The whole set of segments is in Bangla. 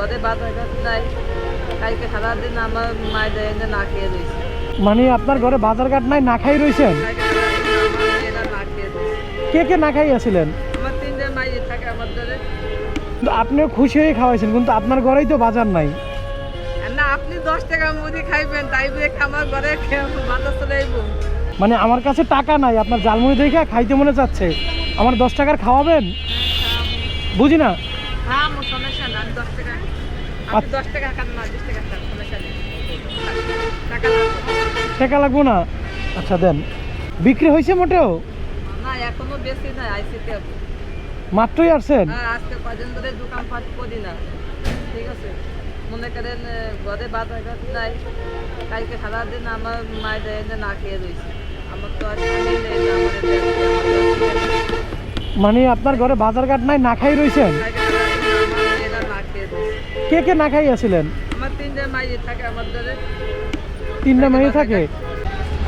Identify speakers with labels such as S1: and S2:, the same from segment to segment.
S1: ঘরে বাজার ঘাট নাই কালকে সারাদিন আমার মায়ের এনে না খেয়ে রয়েছে।
S2: মানে আপনার ঘরে বাজার ঘাট নাই না খাই রইছেন
S1: কালকে সারাদিন আমার এরা না খেয়ে রয়েছে।
S2: কে কে না খাই আছিলেন
S1: আমার তিনটে মাইয়ে থাকে আমার ধরে
S2: আপনিও খুশি হয়ে খাওয়াইছেন কিন্তু আপনার ঘরেই তো বাজার নাই।
S1: না আপনি দশ টাকা মুদি খাইবেন তাই দেখে আমার ঘরে বাজার চলে
S2: মানে আমার কাছে টাকা নাই আপনার জালমুড়ি দেখে খাইতে মনে চাচ্ছে। আমার দশ টাকার খাওয়াবেন? বুঝি না?
S1: হ্যাঁ আমার সমস্যা না আমি দশ টাকা দশ টাকা খান না বিশ টাকা খান সমস্যা নেই। টাকা লাগবো।
S2: না? আচ্ছা দেন। বিক্রি হয়েছে মোটেও?
S1: না এখনও বেশি নাই আইসিতে
S2: মাত্রই আসছেন?
S1: আর আজকে কদিন ধরে দোকানপাট করি না। ঠিক আছে? মনে করেন ঘরে নাই। কালকে সারাদিন আমার মায়ের এনে না খেয়ে রয়েছে। আমার তো আর।
S2: মানে আপনার ঘরে বাজার ঘাট নাই না খাই রইছেন
S1: কালকে সারাদিন আমার এরা না খেয়ে রয়েছে
S2: কে কে না খাই আছিলেন
S1: আমার তিনটে মাইয়ে থাকে
S2: তিনটা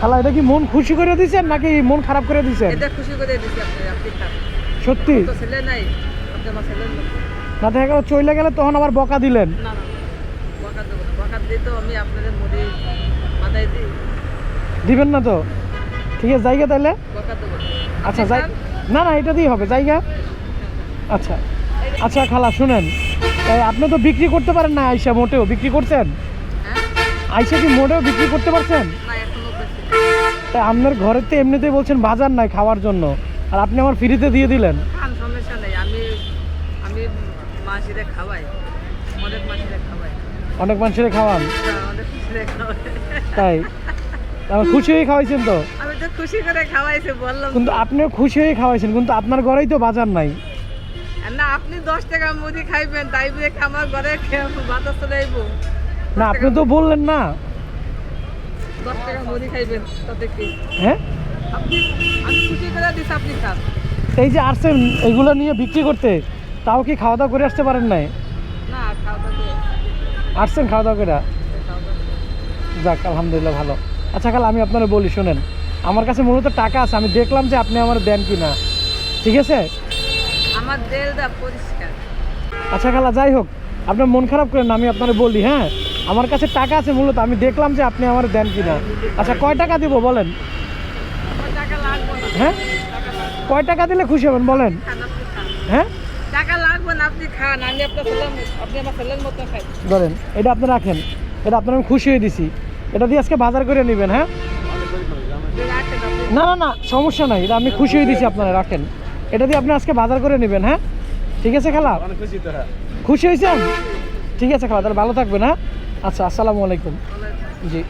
S2: খালা এটা কি মন খুশি করে দিছেন নাকি মন খারাপ করে দিছেন?
S1: এটা খুশি করে দিচ্ছি আপনি আপনি
S2: সত্যি?
S1: তো ছেলে নাই আপনি আমার
S2: না দেখা গেল চলে গেলে তখন আবার বকা দিলেন?
S1: না না বকা দেবো বকা দিয়ে তো আমি আপনাদের মুড়ি মাথায় দিই।
S2: দিবেন না তো? ঠিক আছে জায়গা
S1: বকা দেবো
S2: আচ্ছা যাই না না এটা দিয়ে হবে জায়গা? আচ্ছা আচ্ছা খালা শুনেন। আপনি তো বিক্রি করতে পারেন না আইসা মোটেও বিক্রি করছেন?
S1: হ্যাঁ।
S2: আইসা কি মোটেও বিক্রি করতে পারছেন। তাই আপনার ঘরের তো এমনিতেই বলছেন বাজার নাই খাওয়ার জন্য আর আপনি আমার ফ্রিতে দিয়ে দিলেন।
S1: সমস্যা নেই আমি আমি মাসিরে খাওয়াই অনেক মাসিরে খাওয়াই।
S2: অনেক মানুষের খাওয়ান?
S1: হ্যাঁ,
S2: তাই? আমার খুশি হয়ে খাওয়াইছেন তো?
S1: আমি তো খুশি করে খাওয়াইছি বললাম
S2: কিন্তু আপনিও খুশি হয়ে খাওয়াইছেন কিন্তু আপনার ঘরেই তো বাজার নাই।
S1: না আপনি দশ টাকা মুদি খাইবেন তাই দেখে আমার ঘরে বাতাস
S2: না আপনি তো বললেন না।
S1: দশ টাকা মুদি খাইবেন তাতে কি?
S2: হ্যাঁ?
S1: আপনি আমি খুশি করে আপনি খান।
S2: এই যে আসছেন এগুলো নিয়ে বিক্রি করতে তাও কি খাওয়া দাওয়া করে আসতে পারেন নাই?
S1: না খাওয়া দাওয়া
S2: আসছেন খাওয়া দাওয়া করে? যাক আলহামদুলিল্লাহ ভালো। আচ্ছা কাল আমি আপনারা বলি শোনেন। আমার কাছে মূলত টাকা আছে আমি দেখলাম যে আপনি আমার দেন কি না ঠিক আছে?
S1: আমার দেলটা পরিষ্কার।
S2: আচ্ছা খালা যাই হোক আপনার মন খারাপ করেন আমি আপনারা বলি হ্যাঁ? আমার কাছে টাকা আছে মূলত আমি দেখলাম যে আপনি আমার দেন কি না আচ্ছা কয় টাকা দিব বলেন?
S1: টাকা
S2: হ্যাঁ? কয় টাকা দিলে খুশি হবেন বলেন? হ্যাঁ?
S1: টাকা লাগবে না আপনি খান আমি আপনার ছেলের আপনি আমার ছেলের মতো খাই।
S2: ধরেন এটা আপনি রাখেন এটা আপনার আমি খুশি হয়ে দিছি। এটা দিয়ে আজকে বাজার করে নেবেন হ্যাঁ? না না না সমস্যা নাই এটা আমি খুশি হয়ে দিছি আপনারা রাখেন। এটা দিয়ে আপনি আজকে বাজার করে নেবেন হ্যাঁ? ঠিক আছে খালা? খুশি হয়েছেন? ঠিক আছে খালা তাহলে ভালো থাকবেন হ্যাঁ? আচ্ছা আসসালামু আলাইকুম। জি।